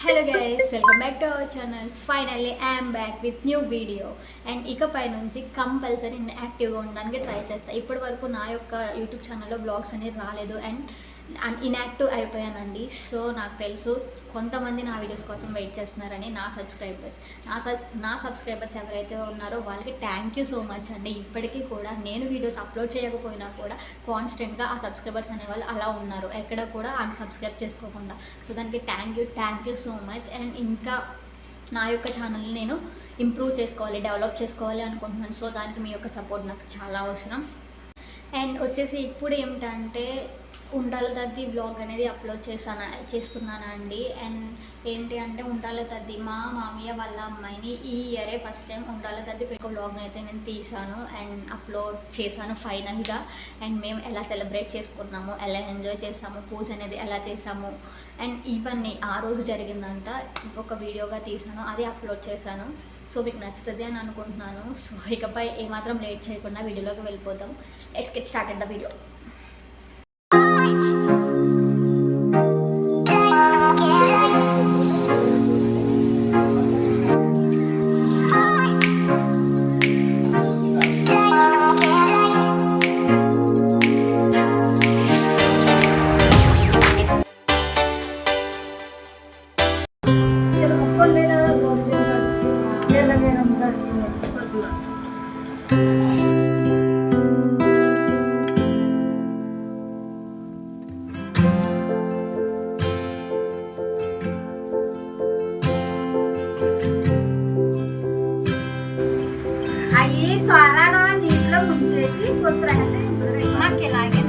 Hello guys welcome back to our channel finally I'm back with new video and ఇకపై నుంచి compulsory నేను యాక్టివ్గా ఉండడానికి ట్రై చేస్తాను ఇప్పటి వరకు నా యొక్క యూట్యూబ్ ఛానల్లో బ్లాగ్స్ అనేది రాలేదు. అండ్ ఇన్యాక్టివ్ అయిపోయానండి. సో నాకు తెలుసు కొంతమంది నా వీడియోస్ కోసం వెయిట్ చేస్తున్నారని నా సబ్స్క్రైబర్స్ నా సబ్ నా సబ్స్క్రైబర్స్ ఎవరైతే ఉన్నారో వాళ్ళకి థ్యాంక్ యూ సో మచ్ అండి. ఇప్పటికీ కూడా నేను వీడియోస్ అప్లోడ్ చేయకపోయినా కూడా కాన్స్టెంట్గా ఆ సబ్స్క్రైబర్స్ అనేవాళ్ళు అలా ఉన్నారు. ఎక్కడ కూడా అన్సబ్స్క్రైబ్ చేసుకోకుండా. సో దానికి thank you thank you so much and ఇంకా నా యొక్క ఛానల్ని నేను ఇంప్రూవ్ చేసుకోవాలి డెవలప్ చేసుకోవాలి అనుకుంటున్నాను. సో దానికి మీ యొక్క సపోర్ట్ నాకు చాలా అవసరం. అండ్ వచ్చేసి ఇప్పుడు ఏమిటంటే ఉండాల తద్ది బ్లాగ్ అనేది అప్లోడ్ చేశాను చేస్తున్నానండి అండ్? ఏంటి అంటే ఉండాల తద్ది మా మామయ్య వాళ్ళ అమ్మాయిని ఈ ఇయరే ఫస్ట్ టైం ఉండాల తద్ది ఒక బ్లాగ్ని అయితే నేను తీశాను అండ్ అప్లోడ్ చేశాను ఫైనల్గా అండ్ మేము ఎలా సెలబ్రేట్ చేసుకున్నాము ఎలా ఎంజాయ్ చేసాము పూజ అనేది ఎలా చేసాము అండ్ ఇవన్నీ ఆ రోజు జరిగిందంతా ఒక వీడియోగా తీసాను అది అప్లోడ్ చేశాను. సో మీకు నచ్చుతుంది అని అనుకుంటున్నాను. సో ఇకపై ఏమాత్రం లేట్ చేయకుండా వీడియోలోకి వెళ్ళిపోతాం let's get start the video అయ్యి త్వరలో నీటిలో ముంచేసి కొత్త మాకు ఇలాగే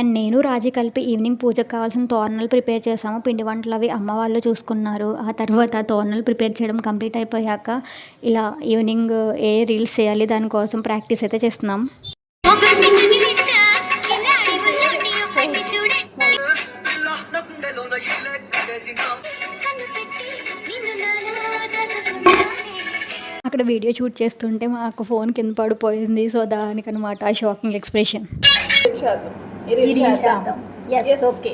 అండ్ నేను రాజీ కలిపి ఈవినింగ్ పూజకు కావాల్సిన తోరణాలు ప్రిపేర్ చేసాము పిండి వంటలు అవి అమ్మ వాళ్ళు చూసుకున్నారు. ఆ తర్వాత తోరణాలు ప్రిపేర్ చేయడం కంప్లీట్ అయిపోయాక ఇలా ఈవినింగ్ ఏ రీల్స్ చేయాలి దానికోసం ప్రాక్టీస్ అయితే చేస్తున్నాం. అక్కడ వీడియో షూట్ చేస్తుంటే మాకు ఫోన్ కింద పడిపోయింది. సో దానికనమాట షాకింగ్ ఎక్స్ప్రెషన్. ఓకే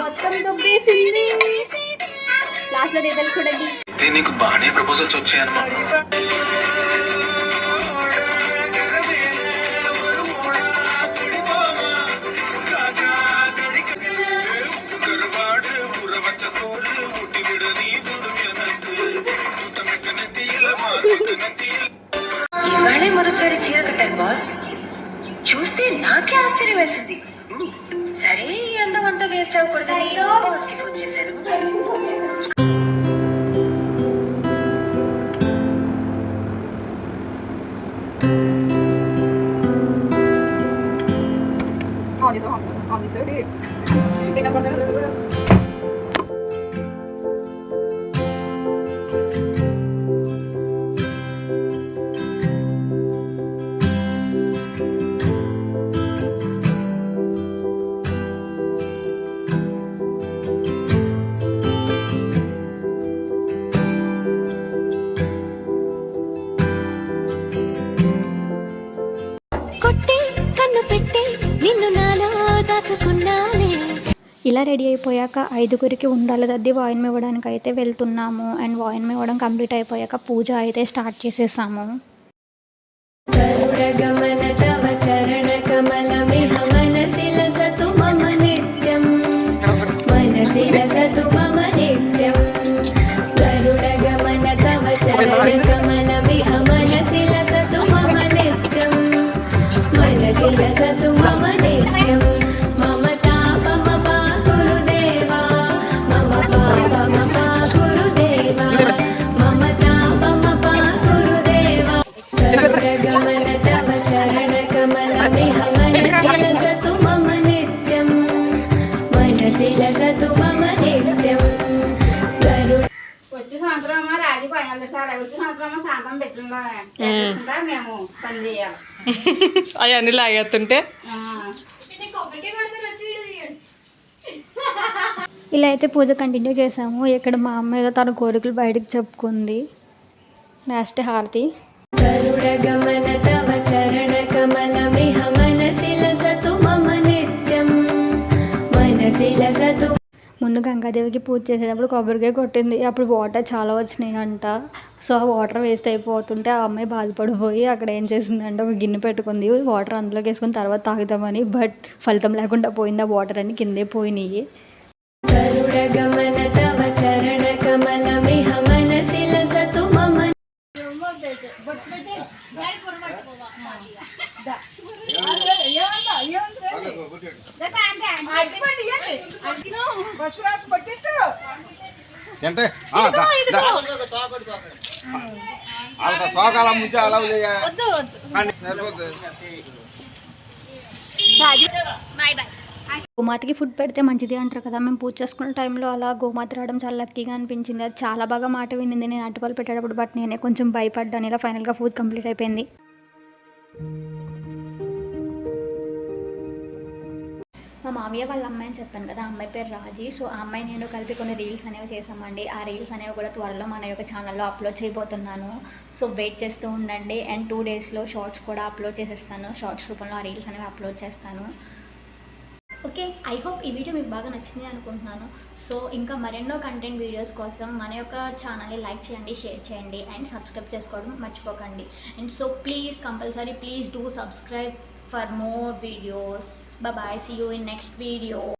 మొత్తం దుబ్బేసింది. లాస్ట్లో రిజల్ట్ చూడండి. అయితే నీకు బాగానే ప్రపోజల్స్ వచ్చాయన్నమాట. ఇవాళే మొదటిసారి చీర కట్టాను బాస్. చూస్తే నాకే ఆశ్చర్యం వేసింది. సరే అందం అంతా వేస్ట్ అవ్వకూడదని బాస్ దాచుకున్నానే ఇలా రెడీ అయిపోయాక ఐదుగురికి ఉండాలి దద్ది వాయిన్ ఇవ్వడానికి అయితే వెళ్తున్నాము. అండ్ వాయిన్ ఇవ్వడం కంప్లీట్ అయిపోయాక పూజ అయితే స్టార్ట్ చేసేసాము. తవ వచ్చే సంవత్సరం అమ్మ రాజీ పోయాలి సార్. వచ్చే సంవత్సరం అమ్మ శాంతం పెట్టుకుందా మేము పని చేయాలి. అవన్నీ లాగేస్తుంటే? ఇలా అయితే పూజ కంటిన్యూ చేసాము. ఇక్కడ మా అమ్మ ఏదో తన కోరికలు బయటకు చెప్పుకుంది. నెక్స్ట్ హారతి. ముందు గంగాదేవికి పూజ చేసేటప్పుడు కొబ్బరికాయ కొట్టింది. అప్పుడు వాటర్ చాలా వచ్చినాయి అంట సో ఆ వాటర్ వేస్ట్ అయిపోతుంటే ఆ అమ్మాయి బాధపడిపోయి అక్కడ ఏం చేసిందంటే ఒక గిన్నె పెట్టుకుంది. వాటర్ అందులోకి వేసుకుని తర్వాత తాగుతామని బట్ ఫలితం లేకుండా పోయింది ఆ వాటర్ అని కిందే పోయినాయి. గోమాతకి ఫుడ్ పెడితే మంచిది అంటారు కదా. మేము పూజ చేసుకున్న టైంలో అలా గోమాత రావడం చాలా లక్కీగా అనిపించింది. అది చాలా బాగా మాట వినింది. నేను అటుపాలు పెట్టేటప్పుడు బట్ నేనే కొంచెం భయపడ్డాను. ఇలా ఫైనల్గా ఫుడ్ కంప్లీట్ అయిపోయింది. మా మామయ్య వాళ్ళ అమ్మాయి అని చెప్పాను కదా ఆ అమ్మాయి పేరు రాజీ. సో ఆ అమ్మాయి నేను కలిపి కొన్ని రీల్స్ అనేవి చేసామండి ఆ రీల్స్ అనేవి కూడా త్వరలో మన యొక్క ఛానల్లో అప్లోడ్ చేయబోతున్నాను. సో వెయిట్ చేస్తూ ఉండండి. అండ్ టూ డేస్లో షార్ట్స్ కూడా అప్లోడ్ చేసేస్తాను. షార్ట్స్ రూపంలో ఆ రీల్స్ అనేవి అప్లోడ్ చేస్తాను. ఓకే ఐ హోప్ ఈ వీడియో మీకు బాగా నచ్చింది అనుకుంటున్నాను. సో ఇంకా మరెన్నో కంటెంట్ వీడియోస్ కోసం మన యొక్క ఛానల్ని లైక్ చేయండి షేర్ చేయండి అండ్ సబ్స్క్రైబ్ చేసుకోవడం మర్చిపోకండి. And so please compulsory please do subscribe for more videos. Bye bye. See you in next video.